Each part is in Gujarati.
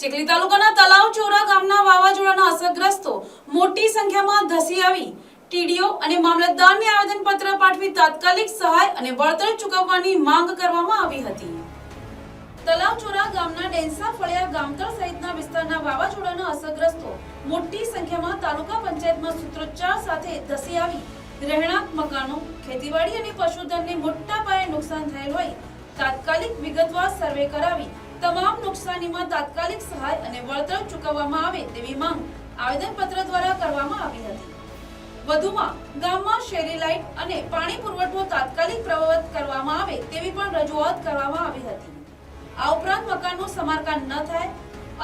ચીખલી તાલુકાના તલાવ ચોરા ગામના વાવાઝોડાના અસરગ્રસ્તો મોટી સંખ્યામાં ધસી આવી. ટીડીઓ અને મામલતદારને આવેદનપત્ર પાઠવી તાત્કાલિક સહાય અને વળતર ચૂકવવાની માંગ કરવામાં આવી હતી. તલાવચોરા ગામના ડેન્સા ફળિયા ગામતળ સહિતના વિસ્તારના વાવાઝોડાના અસરગ્રસ્તો મોટી સંખ્યામાં તાલુકા પંચાયતમાં સૂત્રોચ્ચાર સાથે ધસી આવી. રહેણાંક, મકાનો, ખેતીવાડી અને પશુધનને મોટા પાયે નુકસાન થયેલ હોય, તાત્કાલિક વિગતવાર સર્વે કરાવી તમામ નુકસાનીમાં તાત્કાલિક સહાય અને વળતર ચૂકવવામાં આવે તેવી માંગ આવેદનપત્ર દ્વારા કરવામાં આવી હતી. વધુમાં, ગામમાં શેરી લાઇટ અને પાણી પુરવઠો તાત્કાલિક પ્રવૃત્ત કરવામાં આવે તેવી પણ રજૂઆત કરવામાં આવી હતી. આ ઉપરાંત મકાનનું સમારકામ ન થાય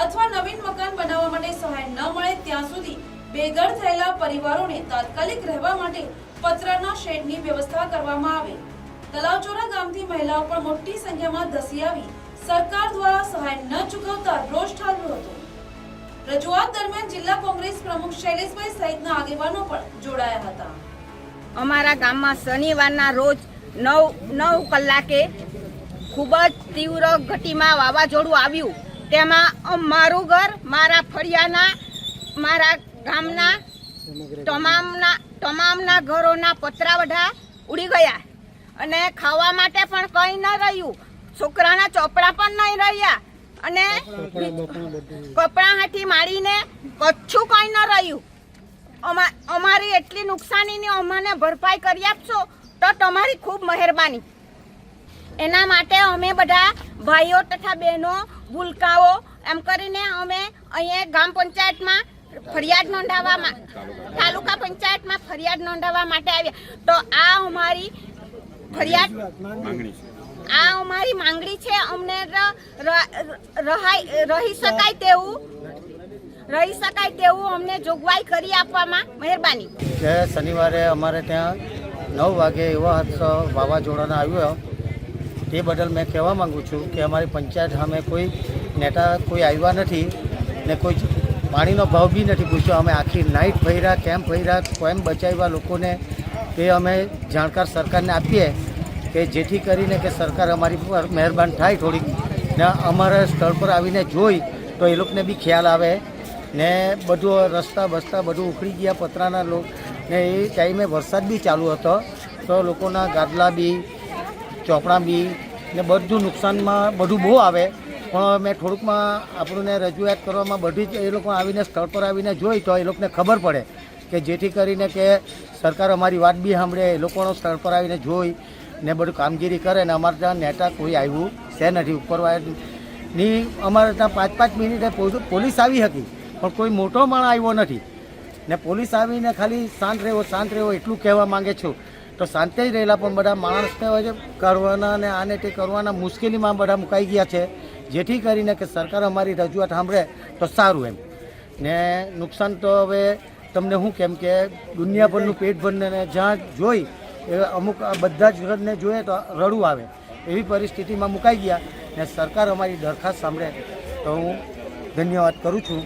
અથવા નવીન મકાન બનાવવા માટે સહાય ન મળે ત્યાં સુધી બેઘર થયેલા પરિવારોને તાત્કાલિક રહેવા માટે પતરાના શેડની વ્યવસ્થા કરવામાં આવે. તલાવચોરા ગામથી મહિલાઓ પણ મોટી સંખ્યામાં ધસી આવી સરકાર દ્વારા સહાય ન ચૂકવતા રોષ ઠાલવ્યો હતો. રજૂઆત દરમિયાન જિલ્લા કોંગ્રેસ પ્રમુખ શૈલેષભાઈ સહિતના આગેવાનો પણ જોડાયા હતા. અમારા ગામમાં શનિવારના રોજ નવ નવ કલાકે ખૂબ જ તીવ્ર ગતિમાં વાવાઝોડું આવ્યું. તેમાં મારું ઘર, મારા ફળિયાના, મારા ગામના તમામના તમામના ઘરોના પતરા બધા ઉડી ગયા. અને ખાવા માટે પણ કંઈ ન રહ્યું. છોકરાના ચોપડા પણ નહીં રહ્યા. અને કપડાં હાથી મારીને કચ્છું કંઈ ન રહ્યું. અમા- અમારી એટલી નુકસાનીની અમને ભરપાઈ કરી આપશો તો તમારી ખૂબ મહેરબાની. એના માટે અમે બધા ભાઈઓ તથા બહેનો, ભૂલકાઓ, એમ કરીને અમે અહીંયા ગામ પંચાયતમાં ફરિયાદ નોંધાવવામાં તાલુકા પંચાયતમાં ફરિયાદ નોંધાવવા માટે આવ્યા. તો આ અમારી ફરિયાદ આ અમારી માંગણી છે અમને રહી શકાય તેવું. રહી શકાય તેવું અમને જોગવાઈ કરી આપવામાં મહેરબાની. કે શનિવારે અમારે ત્યાં નવ વાગે એવો હાદસો વાવાઝોડાનો આવ્યો. તે બદલ મેં કહેવા માંગુ છું કે અમારી પંચાયત સામે કોઈ નેતા કોઈ આવ્યા નથી ને કોઈ પાણીનો ભાવ બી નથી પૂછ્યો. અમે આખી નાઇટ ભર્યા કેમ ભર્યા કેમ બચાવ્યા લોકોને તે અમે જાણકાર સરકારને આપીએ. કે જેથી કરીને કે સરકાર અમારી પર મહેરબાન થાય થોડીક. ને અમારા સ્થળ પર આવીને જોઈ તો એ લોકોને બી ખ્યાલ આવે ને બધું રસ્તા બસ્તા બધું ઉખડી ગયા પતરાના લોક ને એ ટાઈમે વરસાદ બી ચાલુ હતો. તો લોકોના ગાદલા બી, ચોપડા બી ને બધું નુકસાનમાં બધું બહુ આવે. પણ મેં થોડુંકમાં આપણને રજૂઆત કરવામાં બધી જ એ લોકો આવીને સ્થળ પર આવીને જોઈ તો એ લોકોને ખબર પડે કે જેથી કરીને કે સરકાર અમારી વાત બી સાંભળે, એ લોકોનો સ્થળ પર આવીને જોઈ ને બધું કામગીરી કરે ને અમારે ત્યાં નેતા કોઈ આવ્યું, છે નથી. ઉપરવાળાની અમારે ત્યાં પાંચ પાંચ મિનિટે પોલીસ આવી હતી, પણ કોઈ મોટો માણસ આવ્યો નથી. ને પોલીસ આવીને ખાલી શાંત રહેવો શાંત રહેવો, એટલું કહેવા માંગે છું. તો શાંતિ જ રહેલા પણ બધા માણસને હવે છે, કરવાના ને આને તે કરવાના મુશ્કેલીમાં બધા મુકાઈ ગયા છે. જેથી કરીને કે સરકાર અમારી રજૂઆત સાંભળે તો સારું એમ. ને નુકસાન તો હવે તમને શું કેમ કે દુનિયાભરનું પેટ ભરને જ્યાં જોઈ એ અમુક બધા જ ઘરને જોઈએ તો રડવું આવે. એવી પરિસ્થિતિમાં મુકાઈ ગયા ને સરકાર અમારી દરખાસ્ત સાંભળે તો હું ધન્યવાદ કરું છું.